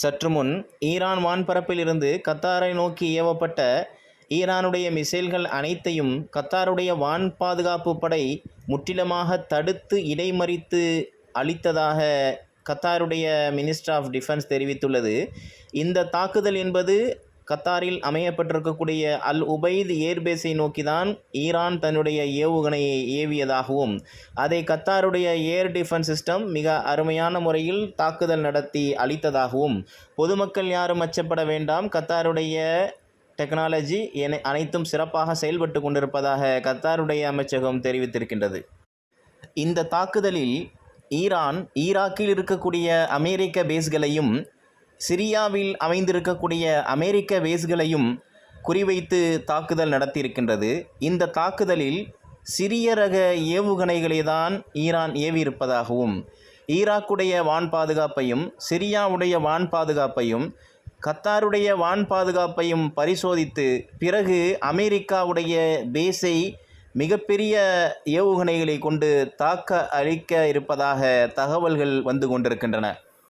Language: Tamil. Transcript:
சற்று முன் ஈரான் வான்பரப்பிலிருந்து கத்தாரை நோக்கி ஏவப்பட்ட ஈரானுடைய மிசைல்கள் அனைத்தையும் கத்தாருடைய வான் பாதுகாப்பு படை முற்றிலுமாக தடுத்து இடைமறித்து அளித்ததாக கத்தாருடைய மினிஸ்டர் ஆஃப் டிஃபென்ஸ் தெரிவித்துள்ளது. இந்த தாக்குதல் என்பது கத்தாரில் அமையப்பட்டிருக்கக்கூடிய அல் உபைத் ஏர்பேஸை நோக்கிதான் ஈரான் தன்னுடைய ஏவுகணையை ஏவியதாகவும் அதை கத்தாருடைய ஏர் டிஃபென்ஸ் சிஸ்டம் மிக அருமையான முறையில் தாக்குதல் நடத்தி அளித்ததாகவும் பொதுமக்கள் யாரும் அச்சப்பட வேண்டாம். கத்தாருடைய டெக்னாலஜி என அனைத்தும் சிறப்பாக செயல்பட்டு கொண்டிருப்பதாக கத்தாருடைய அமைச்சகம் தெரிவித்திருக்கின்றது. இந்த தாக்குதலில் ஈரான் ஈராக்கில் இருக்கக்கூடிய அமெரிக்க பேஸ்களையும் சிரியாவில் அமைந்திருக்கக்கூடிய அமெரிக்க பேஸ்களையும் குறிவைத்து தாக்குதல் நடத்தியிருக்கின்றது. இந்த தாக்குதலில் சிறிய ரக ஏவுகணைகளை தான் ஈரான் ஏவியிருப்பதாகவும் ஈராக்குடைய வான் பாதுகாப்பையும் சிரியாவுடைய வான் பாதுகாப்பையும் கத்தாருடைய வான் பாதுகாப்பையும் பரிசோதித்து பிறகு அமெரிக்காவுடைய பேஸை மிகப்பெரிய ஏவுகணைகளை கொண்டு தாக்க அளிக்க இருப்பதாக தகவல்கள் வந்து கொண்டிருக்கின்றன.